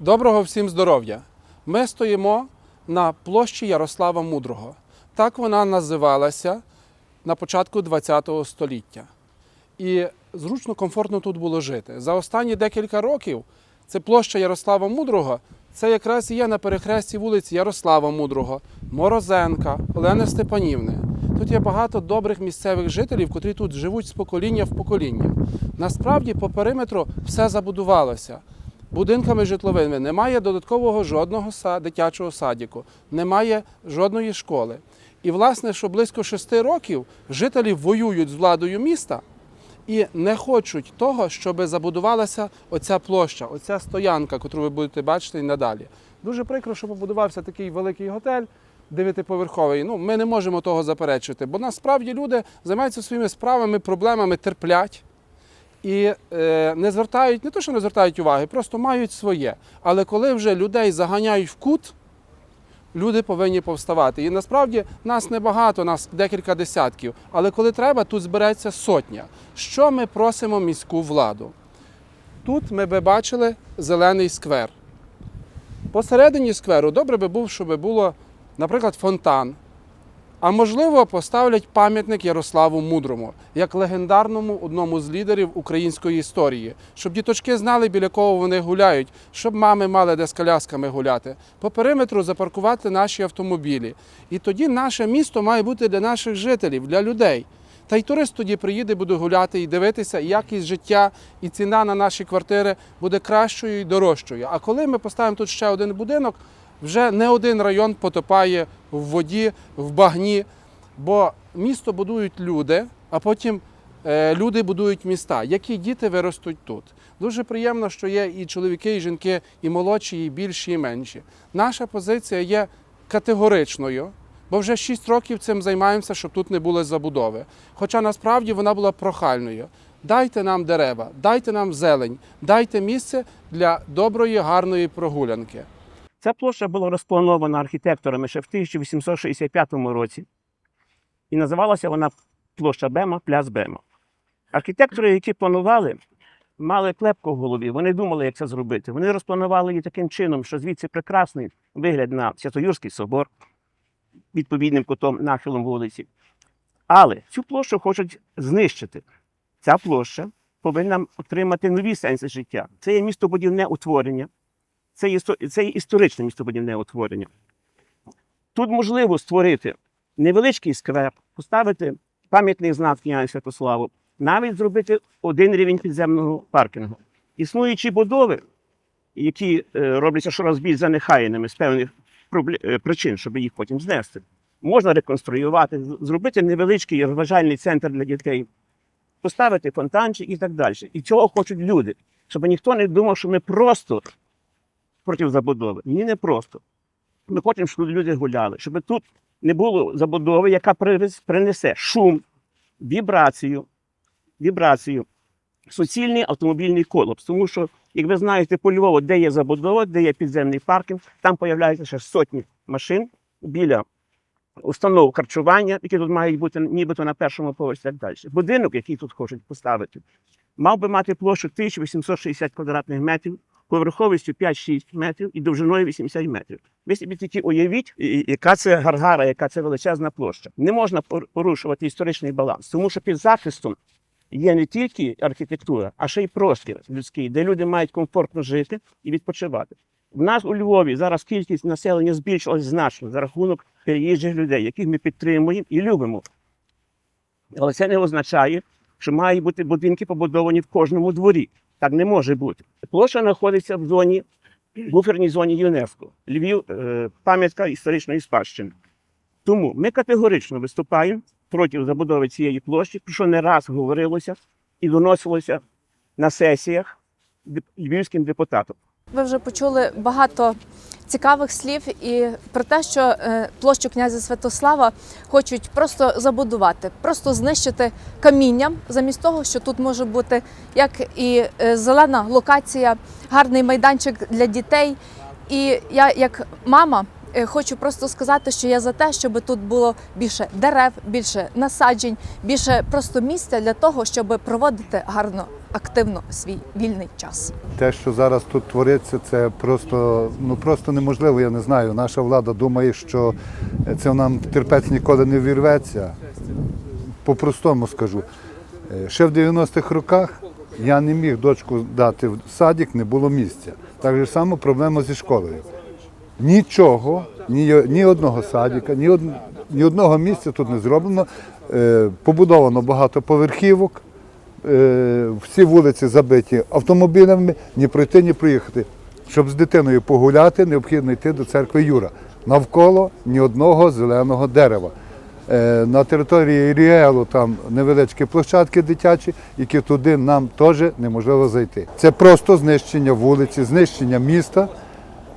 Доброго всім здоров'я! Ми стоїмо на площі Ярослава Мудрого. Так вона називалася на початку ХХ століття. І зручно, комфортно тут було жити. За останні декілька років це площа Ярослава Мудрого. Це якраз і є на перехресті вулиці Ярослава Мудрого, Морозенка, Олени Степанівни. Тут є багато добрих місцевих жителів, котрі тут живуть з покоління в покоління. Насправді по периметру все забудувалося будинками житловими. Немає додаткового жодного дитячого садіку, немає жодної школи. І, власне, що близько шести років жителі воюють з владою міста і не хочуть того, щоб забудувалася оця площа, оця стоянка, яку ви будете бачити і надалі. Дуже прикро, що побудувався такий великий готель. Дев'ятиповерховий, ну ми не можемо того заперечити, бо насправді люди займаються своїми справами, проблемами, терплять і е, не звертають, не то, що не звертають уваги, просто мають своє. Але коли вже людей заганяють в кут, люди повинні повставати. І насправді нас небагато, нас декілька десятків. Але коли треба, тут збереться сотня. Що ми просимо міську владу? Тут ми би бачили зелений сквер. Посередині скверу добре би був, щоб було, наприклад, фонтан. А можливо, поставлять пам'ятник Ярославу Мудрому як легендарному одному з лідерів української історії, щоб діточки знали, біля кого вони гуляють, щоб мами мали де з колясками гуляти, по периметру запаркувати наші автомобілі. І тоді наше місто має бути для наших жителів, для людей. Та й турист тоді приїде, буде гуляти і дивитися, і якість життя, і ціна на наші квартири буде кращою і дорожчою. А коли ми поставимо тут ще один будинок, вже не один район потопає в воді, в багні, бо місто будують люди, а потім е, люди будують міста. Які діти виростуть тут? Дуже приємно, що є і чоловіки, і жінки, і молодші, і більші, і менші. Наша позиція є категоричною. Бо вже 6 років цим займаємося, щоб тут не було забудови. Хоча насправді вона була прохальною. Дайте нам дерева, дайте нам зелень, дайте місце для доброї, гарної прогулянки. Ця площа була розпланована архітекторами ще в 1865 році. І називалася вона площа Бема, пляц Бема. Архітектори, які планували, мали клепку в голові. Вони думали, як це зробити. Вони розпланували її таким чином, що звідси прекрасний вигляд на Святоюрський собор відповідним кутом нахилом вулиці. Але цю площу хочуть знищити. Ця площа повинна отримати нові сенси життя. Це є містобудівне утворення це, істо- це є історичне містобудівне утворення. Тут можливо створити невеличкий сквер, поставити пам'ятний знак князю Святославу, навіть зробити один рівень підземного паркінгу. Існуючі будови, які е, робляться щораз більш занехаяними з певних е, причин, щоб їх потім знести, можна реконструювати, зробити невеличкий розважальний центр для дітей, поставити фонтанчик і так далі. І цього хочуть люди, щоб ніхто не думав, що ми просто проти забудови. Ні, не просто. Ми хочемо, щоб люди гуляли, щоб тут не було забудови, яка принесе шум, вібрацію, вібрацію, суцільний автомобільний колапс. Тому що, як ви знаєте, по Львову, де є забудова, де є підземний паркінг, там появляються ще сотні машин біля установ харчування, які тут мають бути нібито на першому поверсі так далі. Будинок, який тут хочуть поставити, мав би мати площу 1860 квадратних метрів, поверховістю 5-6 метрів і довжиною 80 метрів. Ви собі тільки уявіть, яка це гаргара, яка це величезна площа. Не можна порушувати історичний баланс, тому що під захистом є не тільки архітектура, а ще й простір людський, де люди мають комфортно жити і відпочивати. В нас у Львові зараз кількість населення збільшилась значно за рахунок переїжджих людей, яких ми підтримуємо і любимо. Але це не означає, що мають бути будинки побудовані в кожному дворі. Так не може бути. Площа знаходиться в зоні, буферній зоні ЮНЕСКО. Львів е, пам'ятка історичної спадщини. Тому ми категорично виступаємо проти забудови цієї площі, про що не раз говорилося і доносилося на сесіях львівським депутатам. Ви вже почули багато цікавих слів і про те, що е, площу князя Святослава хочуть просто забудувати, просто знищити камінням, замість того, що тут може бути як і е, зелена локація, гарний майданчик для дітей. І я, як мама, е, хочу просто сказати, що я за те, щоб тут було більше дерев, більше насаджень, більше просто місця для того, щоб проводити гарно активно свій вільний час. Те, що зараз тут твориться, це просто, ну, просто неможливо, я не знаю. Наша влада думає, що це нам терпець ніколи не вірветься. По-простому скажу. Е, Ще в 90-х роках я не міг дочку дати в садик, не було місця. Так же само проблема зі школою. Нічого, ні, ні одного садика, ні, од, ні одного місця тут не зроблено. Е, побудовано багато поверхівок, всі вулиці забиті автомобілями, ні пройти, ні проїхати. Щоб з дитиною погуляти, необхідно йти до церкви Юра. Навколо ні одного зеленого дерева. Е, На території Ріелу там невеличкі площадки дитячі, які туди нам теж неможливо зайти. Це просто знищення вулиці, знищення міста.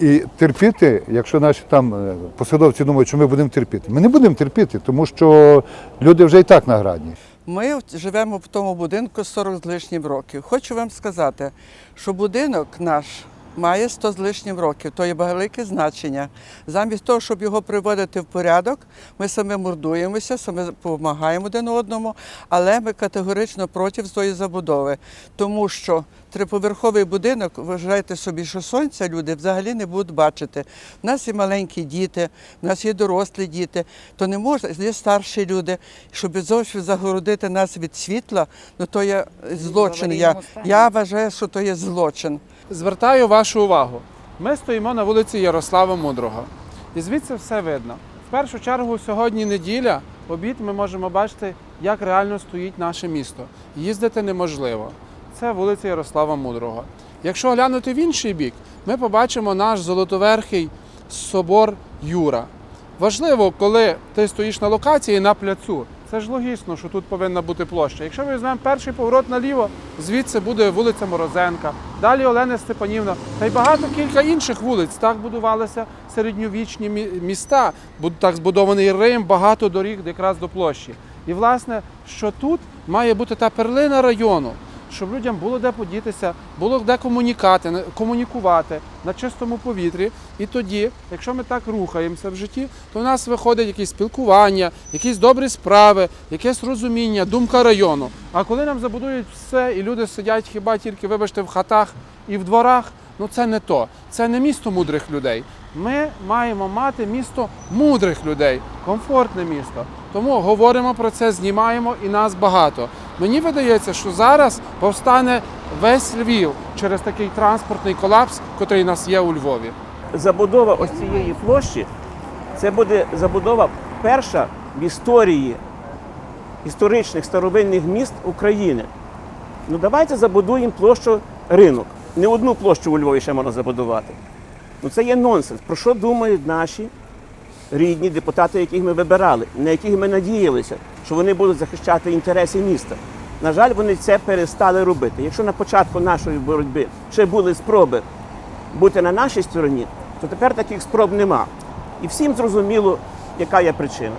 І терпіти, якщо наші там е, посадовці думають, що ми будемо терпіти. Ми не будемо терпіти, тому що люди вже і так на грані. Ми живемо в тому будинку 40 з лишнім років. Хочу вам сказати, що будинок наш має 100 з лишнім років, то є велике значення. Замість того, щоб його приводити в порядок, ми саме мордуємося, саме допомагаємо один одному, але ми категорично проти тої забудови, тому що триповерховий будинок, вважайте собі, що сонця люди взагалі не будуть бачити. У нас є маленькі діти, у нас є дорослі діти, то не можна, є старші люди, щоб зовсім загородити нас від світла, ну то є злочин. Я, я вважаю, що то є злочин. Звертаю вашу увагу. Ми стоїмо на вулиці Ярослава Мудрого. І звідси все видно. В першу чергу, сьогодні неділя, обід ми можемо бачити, як реально стоїть наше місто. Їздити неможливо. Це вулиця Ярослава Мудрого. Якщо глянути в інший бік, ми побачимо наш золотоверхий собор Юра. Важливо, коли ти стоїш на локації на пляцу. Це ж логічно, що тут повинна бути площа. Якщо ми візьмемо перший поворот наліво, звідси буде вулиця Морозенка, далі Олена Степанівна, та й багато кілька інших вулиць. Так будувалися середньовічні міста. Так збудований Рим, багато доріг якраз до площі. І власне, що тут має бути та перлина району, щоб людям було де подітися, було де комунікати, комунікувати на чистому повітрі. І тоді, якщо ми так рухаємося в житті, то в нас виходить якісь спілкування, якісь добрі справи, якесь розуміння, думка району. А коли нам забудують все, і люди сидять хіба тільки, вибачте, в хатах і в дворах, ну це не то. Це не місто мудрих людей. Ми маємо мати місто мудрих людей, комфортне місто. Тому говоримо про це, знімаємо і нас багато. Мені видається, що зараз повстане весь Львів через такий транспортний колапс, який у нас є у Львові. Забудова ось цієї площі це буде забудова перша в історії історичних старовинних міст України. Ну давайте забудуємо площу ринок. Не одну площу у Львові ще можна забудувати. Ну це є нонсенс. Про що думають наші рідні депутати, яких ми вибирали, на яких ми надіялися, що вони будуть захищати інтереси міста. На жаль, вони це перестали робити. Якщо на початку нашої боротьби ще були спроби бути на нашій стороні, то тепер таких спроб нема. І всім зрозуміло, яка є причина.